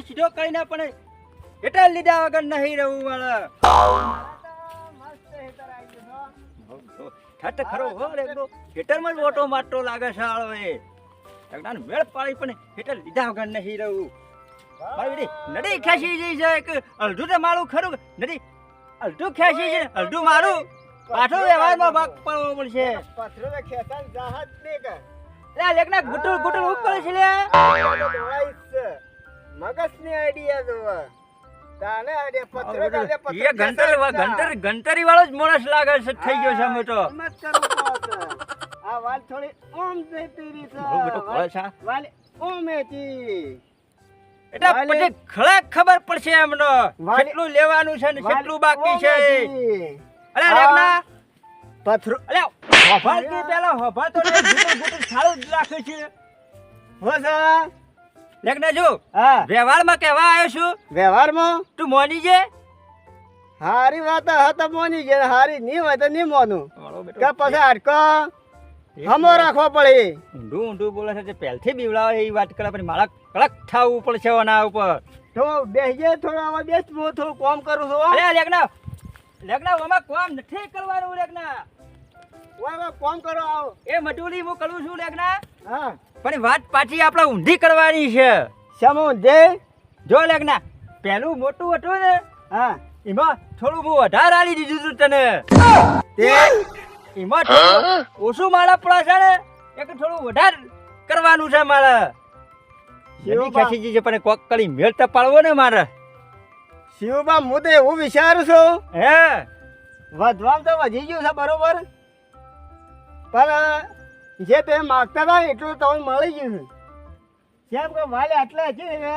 એને સીધો કરીને પણ હેઠળ લીધા વગર નહીં રહું વાળા. ઠટ ખરો હો એકદો હેઠળમાં જ ઓટો માટો લાગે છે આળો એ. એકદાન વેળ પાડી પણ હેઠળ લીધા વગર નહીં રહું. ભાઈ નડી ખેંચી જઈ છે એક. અડધું તો મારું ખરું. નડી અડધું ખેંચી છે અડધું મારું. પાછો વ્યવહારમાં ભાગ પડવો પડશે. ને ખેંચાણ જહાજ ને કે લે લેકના ગુટુલ ગુટુલ ઉપર છે લે. મગજની આઈડિયા જોવા. તાને આઈડિયા પથરો તાને પથરો એ ઘંટર ઘંટર ઘંટરી વાળો જ માણસ લાગે છે થઈ ગયો છે અમે તો. હિંમત કરવું આ વાલ થોડી ઓમ જતી રહી છે. બેટો પડે છે વાલ ઓમ હતી એટલે પછી ખળા ખબર પડશે એમનો. કેટલું લેવાનું છે ને કેટલું બાકી છે? અરે રેગના પથરો અરે હભાર પેલા હોભા તો સારું જ રાખે છે. હો છે લેકના જો. હા. વ્યવહારમાં કહેવા આવ્યો છું. વ્યવહારમાં? તું મોની છે? હારી વાત હતા મોની છે. હારી નહીં હોય તો નહીં મોનું. કે પછી હાડકો? હમો રાખવો પડે. ઊંડું ઊંડું બોલે છે. પહેલથી બીવડાવે એ વાત કરે પણ મારા કડક થવું પડશે આના ઉપર. તો બેસજે થોડો આમાં બેસ હું થોડું કામ કરું છું. અરે લગ્ન લગ્ન ઓમાં કોમ નથી કરવાનું લગ્ન. ઓમાં કામ કરો આવો. એ મજૂરી હું કરું છું લગ્ન. હા. પણ વાત પાછી આપણે ઊંધી કરવાની છે. શમો જે જો લેગના. પેલું મોટું હતું ને હા એમાં થોડું હું વધારે આલી દીધું તું તને. તે એમાં ઓછું મારા પડા છે ને એક થોડું વધારે કરવાનું છે મારે. શિવ ખેંચી છે પણ કોક કરી મેળ તો પાડવો ને મારે. શિવબા હું તો એવું વિચારું છું. હે? વધવામાં તો વધી ગયું છે બરોબર. પણ જે તે માગતા હતા એટલું તમને મળી ગયું સાહેબ કે વાલે આટલા હતી ને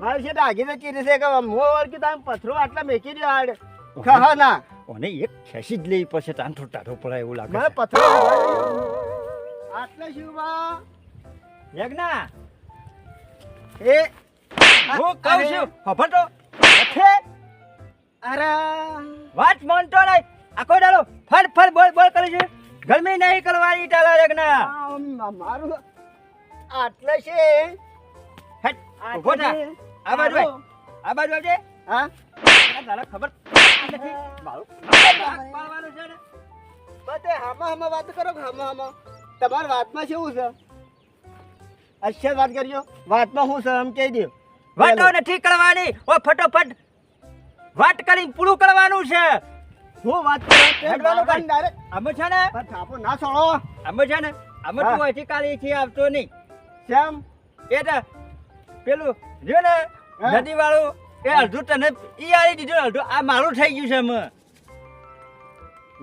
મારે છે આગી તો કીધી છે કે મો વળગી તમે પથરો આટલા મેકી દો આડ. ખા ના. અને એક ખેસી જ લેવી પડશે તાન થોડું ટાઢો પડાય એવું લાગે મારે પથરો આટલા શિવબા યજ્ઞા. એ હું કહું. છું હફટો અરે. વાત માનતો નહીં. આખો ડાલો ફટ ફટ બોલ બોલ કરી છે. ગરમી નહીં કરવાની ટાલા યજ્ઞ. મારું આટલા છે? હટ ઊભો થા. આ બાજુ આ બાજુ આવજે. હા? તારા ખબર મારું પાડવાનું છે ને. બધે હામાં હામાં વાત કરો કે હામાં હામાં? તમારી વાતમાં શું છે? અચ્છા વાત કરજો. વાતમાં શું છે? આમ કહી દો વાતો નથી કરવાની. ઓ ફટોફટ. વાત કરી પૂરું કરવાનું છે. હું વાત કરો હેડવાનું કર. અમે છે ને? થાપો ના છોડો. અમે છે ને? અમે. તું હજી કાલે અહીંથી આવતો નહીં. કેમ એ તો પેલું જો ને નદી વાળું એ અડધું તને ઈ આલી દીધું અડધું આ મારું થઈ ગયું છે અમે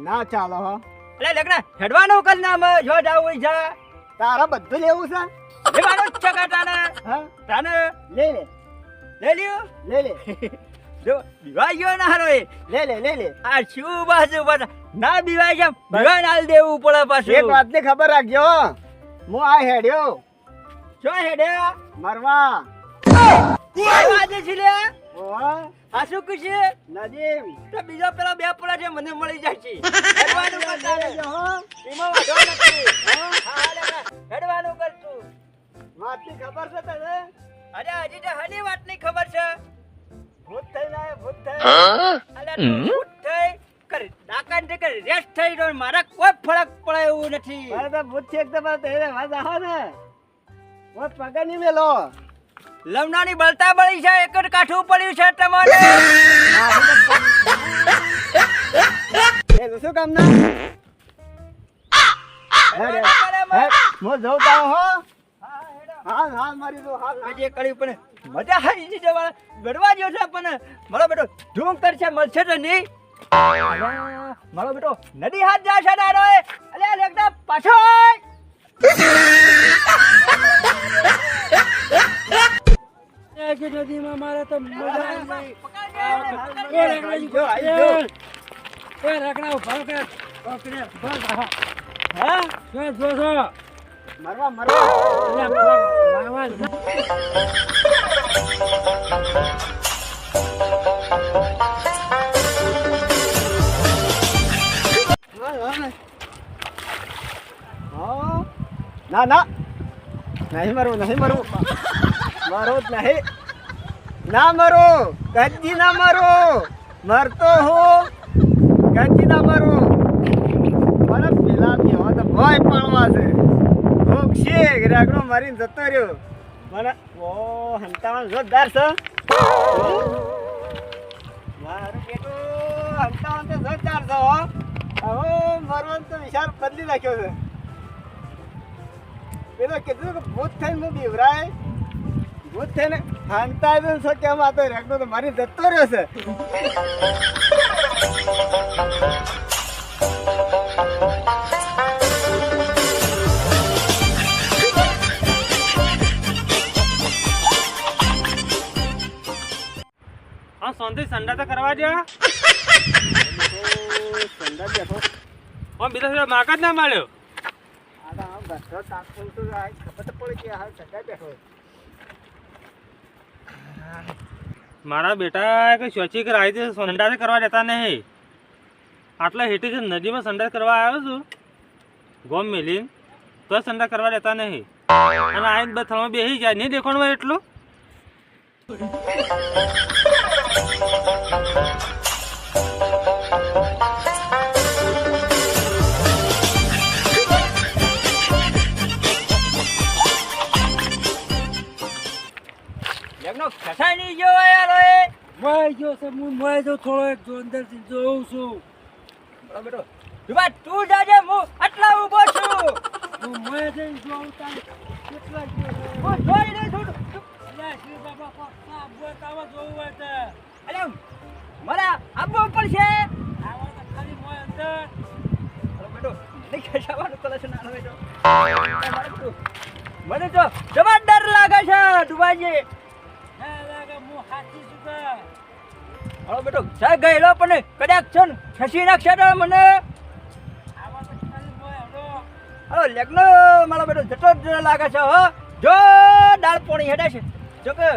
ના ચાલો હો. એટલે લગ્ન હેડવાનો કર ના અમે જો જાવ હોય જા. તારા બધું લેવું છે? લેવાનું જ છે કે તાને? હા. તાને? લે લે. લઈ લ્યો. લે લે. જો બીવાઈ ગયો ના હારો એ. લે લે લે લે. આ શું બાજુ પાછા ના બીવાય છે બીવાય ના દેવું પડે એક પાછું વાતની ખબર રાખજો હું. આ હેડ્યો. જો હેડે મરવા. દે છે લે. આ શું કુશે નદીમ તો બીજો પેલા બે પડા છે મને મળી જાય છે હેડવાનું કર હો. એમાં વાંધો નથી. હા, હા, લગા. હેડવાનું કર વાતની ખબર છે તને? અરે હજી તો હની વાતની ખબર છે. ભૂત થઈ જાય ભૂત થઈ અલ્યા ભૂત થઈ કરી ડાકાનથી કરી રેસ્ટ થઈ રહ્યો મારા કોઈ ફરક પડે એવું નથી. મારે તો ભૂત છે એકદમ તેરે વાત આહો ને. હું પગે નહીં મેલો. લમણાની બળતા બળી છે એક જ કાઠું પડ્યું છે તમારે. એ શું કામ ના હેડ, હેડ, હેડ. હું જઉં હો. હાલ હાલ મારી તો હાલ. હાલ. જે કર્યું પણ મજા આવી છે જવા. ગડવા જેવો છે પણ મારો બેટો ધૂમ કરશે મળશે તો નહીં. મારો બેટો નદી હાથ જાય છે દાડો એ અલ્યા એકદમ પાછો આય. નદીમાં મારે તો મજા. એ રકડા ઊભા કર પકડે હા? જો જો મરવા. ના ના. નહીં મરું નહીં મરું. મરો જ નહીં. ના મરો. કદી ના મરો. મરતો હું. કદી ના મરો. મને પેલા બેવા તો ભય પાડવા છે. ભૂખ છે. રાગડો મારીને જતો રહ્યો. મને ઓ હંતાવન જોરદાર છે. મારું બેટું હંતાવન તો જોરદાર છે, હો. હવે તો વિચાર બદલી નાખ્યો છે. પેલો કીધું કે ભૂત થઈને હું ભૂત થઈને હાંતા જ છે કેમ આ તો તો મારી જતો રહ્યો છે હા સંડા તો કરવા દે સંડા બેઠો હા બીજા સિવાય માક જ ના મળ્યો. મારા બેટા કે સ્વચ્છીક રાહી સંડાસ કરવા દેતા નહીં. આટલા હેઠી નદીમાં સંડાસ કરવા આવ્યો છું. ગોમ મેલીને તો સંડા કરવા દેતા નહીં. અને આ બસ થવામાં બેસી જાય. નહીં દેખાણમાં એટલું? લગ્નો ખસાઈ નહીં ગયો યાર મોય છે હું મોય જો થોડો એક જો જોઉં છું. બેટો જુબા તું જાજે હું આટલા ઊભો છું. હું મોય જઈને જોઉં તાર કેટલા હું જોઈ નહીં છું. અરે મારે આપવું પડશે મને તો જબર લાગે છે ડુબાજી હે લાગે હું હાચી છું કે બેટો સાહેબ ગયેલો પણ કદાચ છે ને ખસી નાખશે તો મને હલો લગ્ન મારો બેટો જટો લાગે છે, હો. જો, દાળ પોણી હેડે છે. જો કે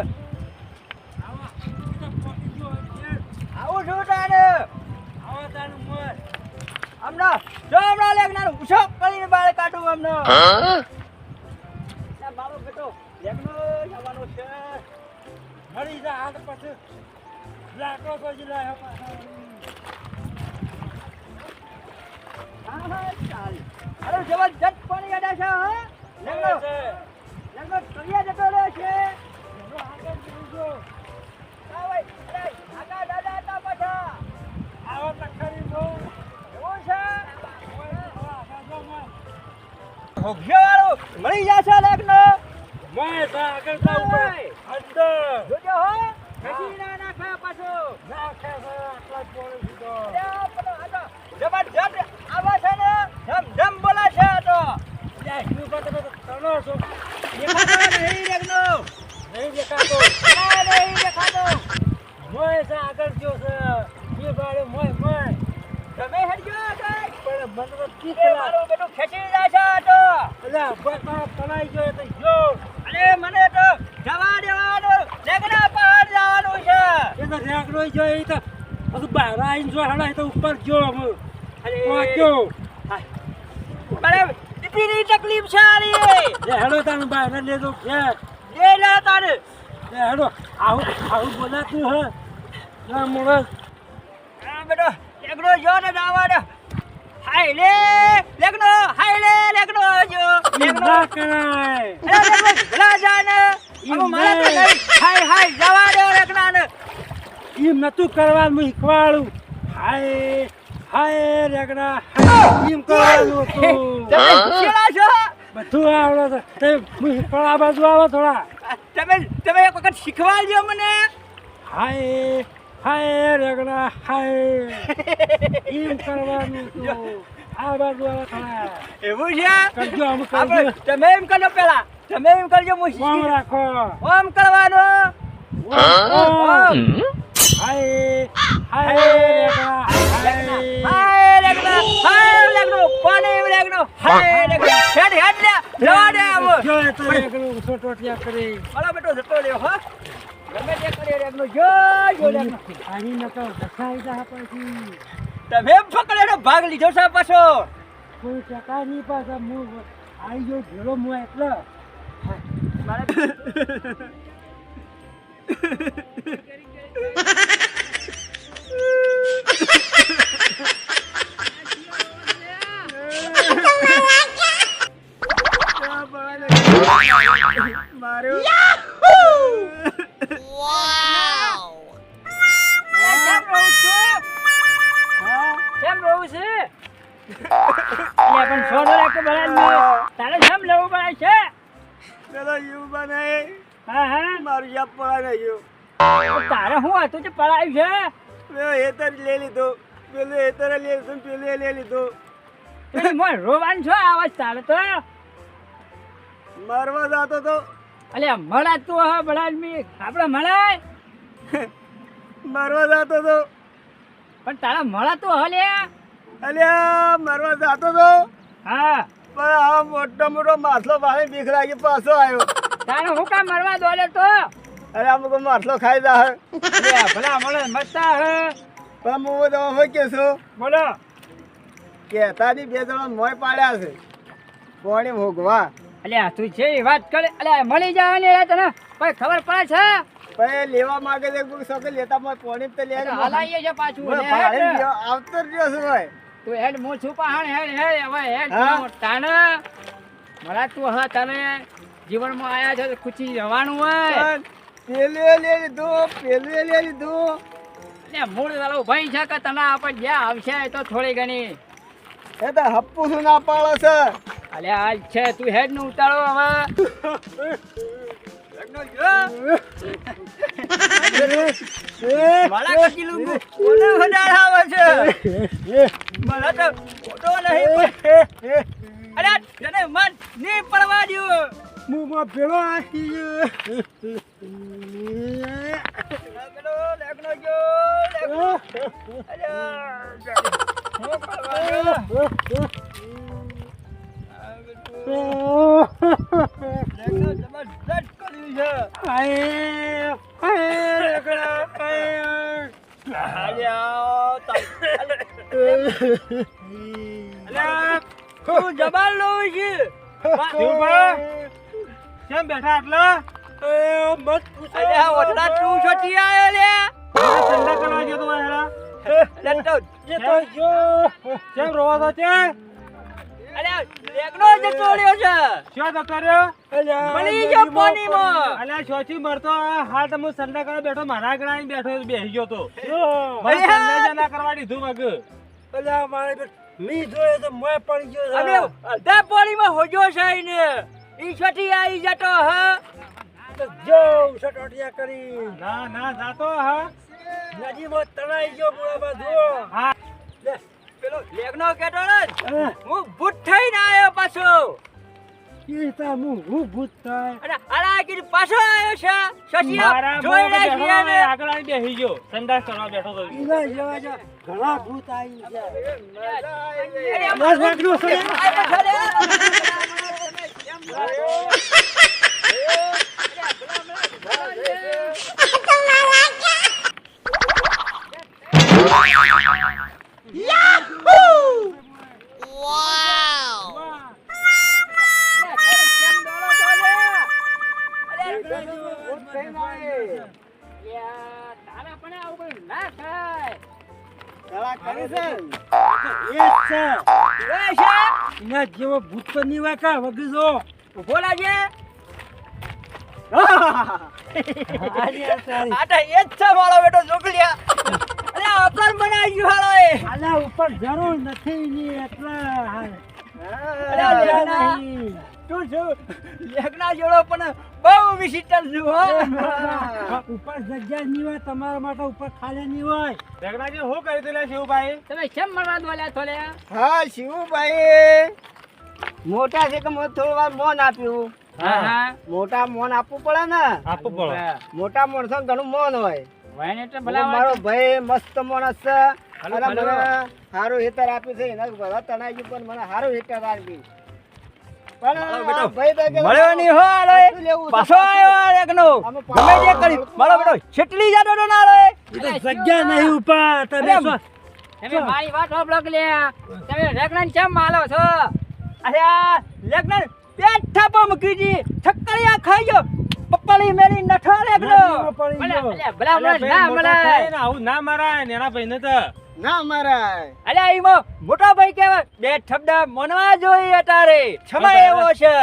આવા છું તાને? આવા તારું મોય હમણાં જો હમણાં લગ્ન ઉછો કરીને બાળ કાઢું હમણાં મારો બેટો લગ્ન જવાનો છે. મળી જા આગળ પાછળ લાકડો કોઈ લાયો પાછળ હા હા ચાલ. અરે જબરજસ્ત પાણી હેડે છે હા? લગ્ન લગ્ન કરિયા જતો રહે છે. મળી જશે લેખ નો મેં આગળ ઉપર અંદર. જોજો હો ખસી ના નાખે પાછો ના ખેસે આટલા જ બોલે સીધો અરે પેલો આ તો જબરજસ્ત આવા છે ને ધમ ધમ બોલે છે આ તો લે શું કરતો તો તનો છો દેખાતો નહીં લગ્ન નહીં દેખાતો ના નહીં દેખાતો મોય જા આગળ જો છે એ બાળે મોય મોય તમે હેડજો કઈ પણ મને તો ઠીક એ મારું બેટું ખેંચી જાય છે તો. અલ્યા બકા પલાઈ ગયો તો. જો અરે મને તો જવા દેવાનું લગ્ન પહાડ જવાનું છે. એ તો રેગડો જો એ તો બધું બહાર આવીને જો હડા તો ઉપર જો હું અરે. પહોંચ્યો મારે દીકરીની તકલીફ છે આ રે હેડો તાને બહાર લેજો ઘેર લે લે તારે હેડો આવું આવું બોલાતું હે. ના મોરસ બેટો લગ્ન જો ને જવા દે. હાઈલે હાય લે લગ્ન જો લગ્ન કરાય. અરે લગ્ન ભલા જાને અમો મારા તો નહીં હાય હાય જવા દે લગ્ન ને એમ નતું કરવાનું હું શીખવાડું હાય હાય રેગડા હાય એમ કરવાનું હતું. તમે શેલા છો? બધું આવડે તે હું શીખવાડ બાજુ આવો થોડા. તમે તમે એક વખત શીખવાડજો મને. હાય હાય રેગડા હાય. એમ કરવાનું હતું. આ બાજુ એવું છે? કરજો આમ આપણે કરજો. તમે એમ કરજો પેલા. તમે એમ કરજો હું કોમ રાખો. ઓમ કરવાનો. ઓમ હાય. હાય. હાય હાય. લગ્ન હાય લગ્ન પાણી લગ્ન હાય લગ્ન હેડ હેડ લે. જવા દે આવો. જો તો રેગડું સોટોટિયા કરી. હાલો બેટો જતો રહ્યો હો. ગમે તે કરી લગ્ન જો જો લગ્ન આની નકર દખાઈ જા પછી. તમે પકડેલો ભાગ લીધો છે પાછો? કોઈ ટકા નહીં પાછા હું આવી ગયો ભેળો હું એટલે મારે ક્યાં રહું છે? એટલે પણ સોનો રાખો બરાબર તારે કેમ લેવું પડે છે? પેલો યુ બને. હા હા. મારું યાપ પડાય યુ તારે શું હતું જે પડાયું છે? પેલો હેતર લઈ લીધો. પેલું હેતર લઈ લીધું પેલું લઈ લીધું. મોય રોવાનું છો આવાજ તારે તો? મારવા જતો તો. અલે મળા તું હા બળા મી. આપણે મળાય મારવા જતો તો. પણ તારા મળા તો હલે અલ્યા મારવા જાતો તો. હા. પણ આ મોટો મોટો માછલો પાણી બીક લાગી પાછો આવ્યો. તારે હું કામ મરવા દોલે તો? અરે અમુક માછલો ખાઈ જા ભલા મળે મસ્તા હે. પણ હું તો હવે કેશું બોલો. કહેતાની બે જણા મોય પાડ્યા છે. કોણી ભોગવા. અલે તું છે એ વાત કરે અલે મળી જાય ને તને. કોઈ ખબર પડે છે? લેવા માંગે છે કોઈ સકે લેતા મોય પોણી તો લે હલાઈએ છે પાછું આવતો જ રહ્યો છે ભાઈ. તું હેડ મો છુપા હણ હેડ હેડ હવે હેડ? તાને મરા તું હા તને જીવનમાં આયા છે ખુશી રહેવાનું હોય. પેલું લઈ પેલે લે લીધું. એટલે મૂળ વાળો ભાઈ છે કે તને આપણે જ્યાં આવશે તો થોડી ઘણી. એ તો હપ્પુ શું ના પાડે છે. અલ્યા હાલ છે તું હેડનું ઉતારો હવે. મારા કકીલું કોને વધારાવે છે મને તો ખોટો નહીં અરે તને મન નહીં પડવા દ્યું. મુંમાં ભેળો આખી લેકડો, લેકડો ગયો. અલ્યા, હું પડવાનું? આ બધું લેકડો જબરદસ્ત કર્યું તું જબાન લઉં છે કેમ બેઠા આટલા અલ્યા, ઓટલા તું છોટી આયો લ્યા. ઠંડા કેમ રોવા તો છે અલ્યા, જતો રહ્યો છે. શું જતો રહ્યો મળી ગયો પાણીમાં. અલ્યા શોચી મરતો હાલ તો હું સંડા કરવા બેઠો મારા આગળ આવીને બેઠો બેસી ગયો તો. મને સંડા ના કરવા દીધું મગ. અલ્યા મારે મી જોયો તો મોય પડી ગયો અને અડધા પાણીમાં હોજો છે એને. ઈ છોટી આવી જતો હ? જો સટોટિયા કરી. ના ના જાતો હા? નદીમાં તણાઈ ગયો બોલા બાજુ હા. પેલો લેગનો હું એ તા હું હું ભૂત થાય અને આડા કીધું પાછો આવ્યો છે મારા જોઈ લે છે એને. આગળ આવીને બેસી ગયો સંડાસ કરવા બેઠો તો ઈલા જેવા જા ઘણા ભૂત આવી ગયા અરે, બસ વાગડું છે આવ્યો છે જરૂર નથી એટલા તું છું લેખના જોડો પણ બહુ વિશિષ્ટ છું હો. ઉપર જગ્યા નહીં હોય તમારા માટે ઉપર ખાલી નહીં હોય. જગડાજી શું કરી દેલા શિવભાઈ? તમે કેમ મળવા દોલ્યા થોડે હા શિવભાઈ. મોટા છે કે મને થોડું વાર મોન આપ્યું. હા હા. મોટા મોન આપવું પડે ને. આપવું પડે. મોટા માણસો ઘણું મોન હોય. મારો ભાઈ મસ્ત માણસ છે. હાલો, મને સારું હેતર આપ્યું છે. એના બધા તણાઈ ગયું પણ મને સારું હેતર આપ્યું. મળ્યો નહીં હો એ. પાછું આવ્યો આમાં ગમે તે કરી. મારો બેટો છેટલી તો ના રે એ તો જગ્યા નહીં ઉપર તમે તમે મારી વાત સાંભળો કે તમે રેગણાને કેમ માલો છો? અરે આ પેટ થાપો મૂકી દી ખાઈ ગયો. પપ્પાની મેરી નઠો રે એકલો નદીમાં પડી ભલે, ગયો. અલ્યા, ભલા ભાઈ, ના મળે. ને આવું ના મરાય એના ભાઈને તો. ના મરાય. અરે ઈમો મોટો ભાઈ કેવા બે શબ્દ મનવા જોઈએ તારે. છમા એવો છે.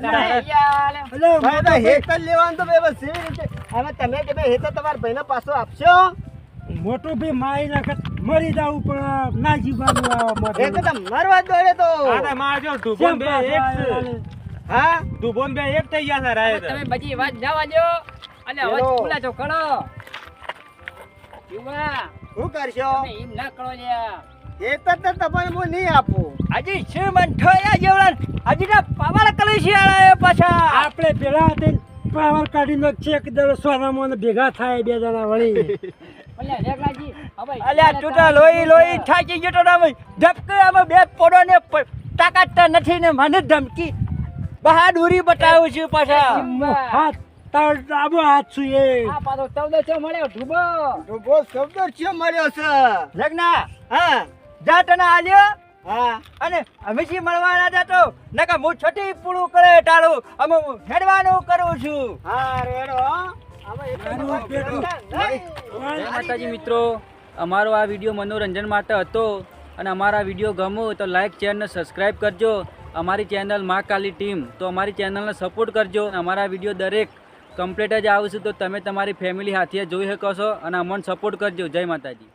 યાર, અલે, ભાઈ તો લેવાનું તો બે બસ એવી રીતે હવે તમે કે બે હેતર તમારા ભાઈને પાછો આપશો? મોટો ભાઈ મારી નાખે મરી જવું પણ ના જીવવાનું આ મોટો તો મરવા દોડે તો. તો મારા બે એક હા? ઢુબોન બે એક થઈ ગયા છે રાય તમે બધી વાત જવા દો અને હવે ચલો. ખુલાસો કરો યુવા, શું કરશો? એમ ના કરો લ્યા. હેતર તો તમને હું નહીં આપું. હજી શું મંઠોયા જેવડા હજી ના પાવર કરી છે પાછા. આપણે પેલા હતી પાવર કાઢીને ચેક દર સોનામાં મને ભેગા થાય બે જણા વળી. અલ્યા તૂટા લોહી લોહી થાકી ગયો તો નામ ધબકે આમાં બે પડો ને તાકાત નથી ને મને ધમકી. બહાદુરી બતાવું છું પાછા. હાથ તાર ડાબો હાથ છું એ. આ પાછો છે મળ્યો ઢુબો ઢુબો શબ્દ છે મળ્યો છે. લગ્ના હા. જા તને આલ્યો હા. અને અમે શી મળવાના તો? નકા હું છઠ્ઠી પૂરું કરે ટાળું. અમે હેડવાનું કરું છું. હા રેડો માતાજી. મિત્રો. અમારો આ વીડિયો મનોરંજન માટે હતો. અને અમારા વીડિયો ગમો તો લાઈક ચેનલ સબસ્ક્રાઈબ કરજો. અમારી ચેનલ મા કાલી ટીમ તો અમારી ચેનલને સપોર્ટ કરજો. અમારા વીડિયો દરેક કમ્પ્લીટ જ આવશે તો તમે તમારી ફેમિલી હાથે જોઈ શકો છો અને અમને સપોર્ટ કરજો. જય માતાજી.